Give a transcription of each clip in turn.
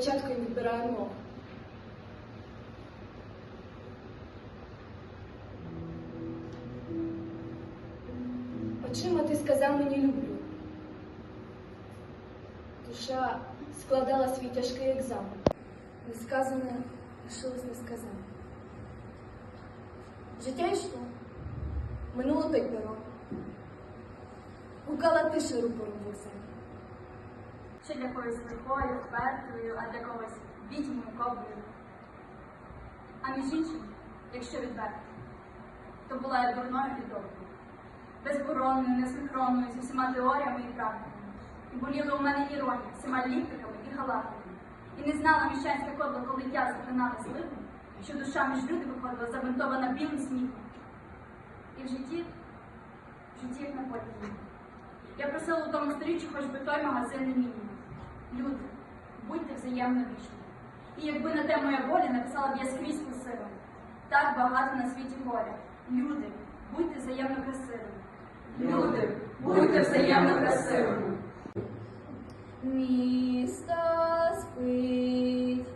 підбирає мову. Очима ти сказав мені люблю. Душа складала свій тяжкий екзамен. Несказане лишилось несказане. Життя йшло, минуло той перо. Гукала тиша рупором вусами. Чи для когось лихою, впертою, а для когось відьмою, коброю. А між іншим, якщо відверто, то була я дурною і доброю, безборонною, несинхронною зі всіма теоріями і практиками. І боліла у мене іронія, всіма ліптиками і галактиками. І не знала міщанська кодла, коли я заклинала зливу, що душа між люди виходила забинтована білим снігом. І в житті, в житті як на події. Я просила у тому сторіччі хоч би той магазинний мінімум. Люди, будьте взаємно вічні. І якби на те моя воля, написала б я скрізь красивим. Так багато на світі горя. Люди, будьте взаємно красивими. Люди, будьте взаємно красивими. Місто спить,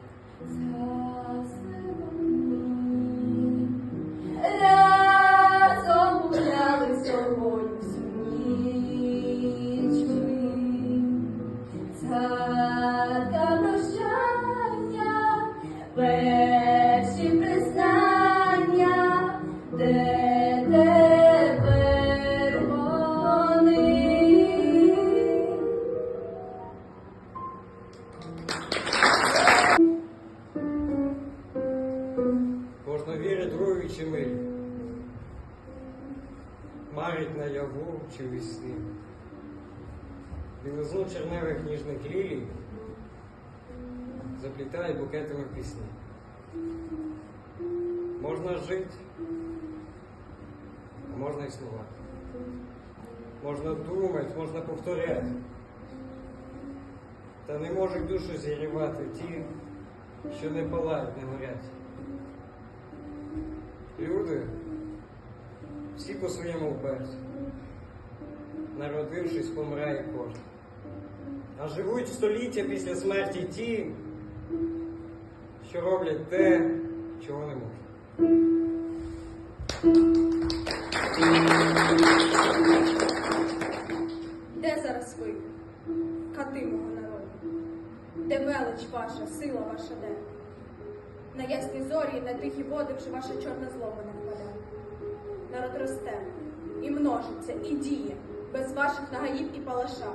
Марить наяву чи у сні. Білизну черневих ніжних лілій заплітає букетами пісні. Можна жити, а можна існувати. Можна думати, можна повторяти. Та не можуть душу зігрівати ті, що не палають, не горять. Люди всі по-своєму вперті. Народившись, помирає кожен. А живуть століття після смерті ті, що роблять те, чого не можуть. Де зараз ви, кати мого народу? Де велич ваша, сила ваша де? На ясні зорі, на тихі води вже ваша чорна злоба не впаде. Народ росте, і множиться, і діє, без ваших нагаїв і палаша.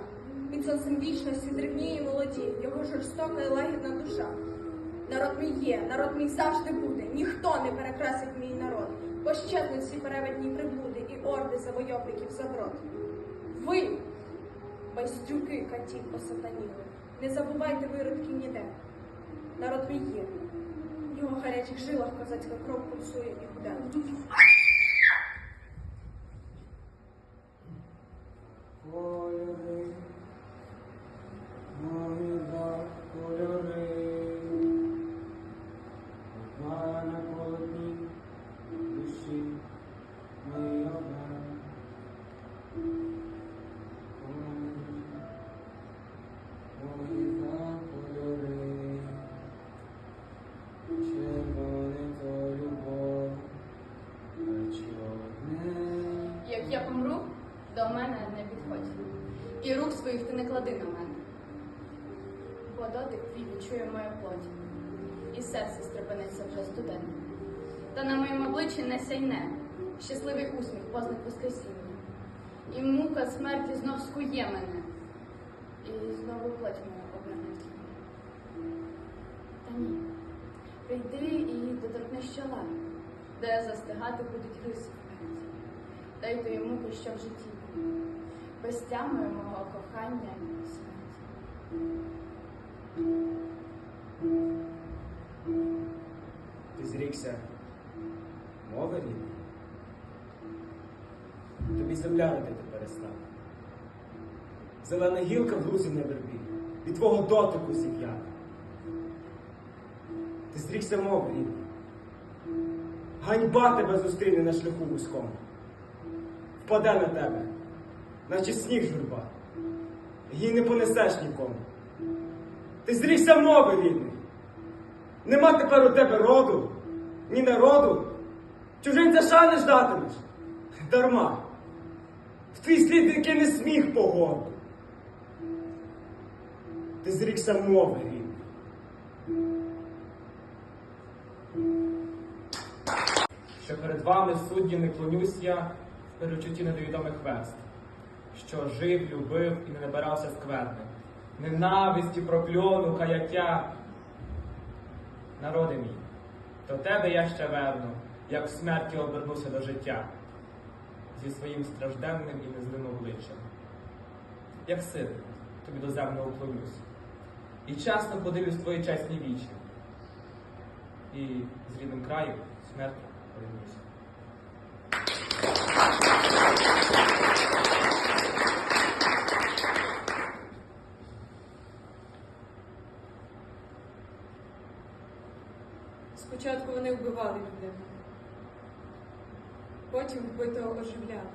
Під сонцем вічності древніє і молоді, його жорстока і лагідна душа. Народ мій є, народ мій завжди буде, ніхто не перекрасить мій народ. Пощезнуть всі переведні приблуди і орди завойовників заброд. Ви, байстюки катів осатаніли, не забувайте виродки ніде. Народ мій є, в його гарячих жилах козацька кров пульсує і гуде. Я помру, до мене не підходь. І рук своїх ти не клади на мене. Бо дотик твій відчує мою плоть, і серце стрепенеться вже студенне. Та на моєму обличчі не сяйне, щасливий усміх, позник воскресіння. І мука смерті знов скує мене, і знову плоть моя обнагне. Та ні, прийди і доторкнись чола, де застигати будуть риси Дай тої муки, що в житті, без тями мого кохання і смерті. Ти зрікся мови рідної? Тобі земля родити перестала. Зелена гілка в лузі не вербі, від твого дотику зів'яне. Ти зрікся мови рідної. Ганьба тебе зустріне на шляху вузькому. Впаде на тебе, наче сніг журба. Їй не понесеш нікому. Ти зрікся мови рідний. Нема тепер у тебе роду, ні народу. Чужинця шани ждатимеш. Дарма. В твій слід не сміх погоду. Ти зрікся мови рідної. що перед вами судді не клонюсь я перечутті невідомих верст, що жив, любив і не набирався скверни, ненависті, прокльону, каяття. Народи мій, до тебе я ще верну, як в смерті обернуся до життя, зі своїм стражденним і незлим обличчям. Як син, тобі доземно уклонюсь, і чесно подивлюсь твої чесні вічі, і з рідним краєм смертю порівнюся. Потім вбитого оживляли.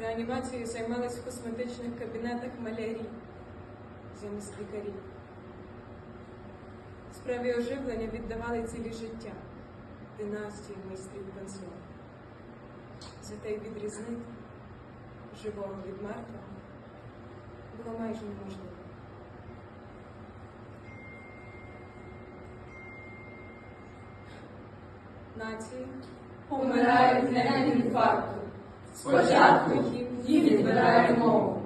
Реанімацією займались в косметичних кабінетах малярі замість лікарів. Справі оживлення віддавали цілі життя династії майстрів пансіону. Зате й відрізнити живого від мертвого було майже неможливо. Нації Помирають не від інфаркту. Спочатку їм відбирають мову.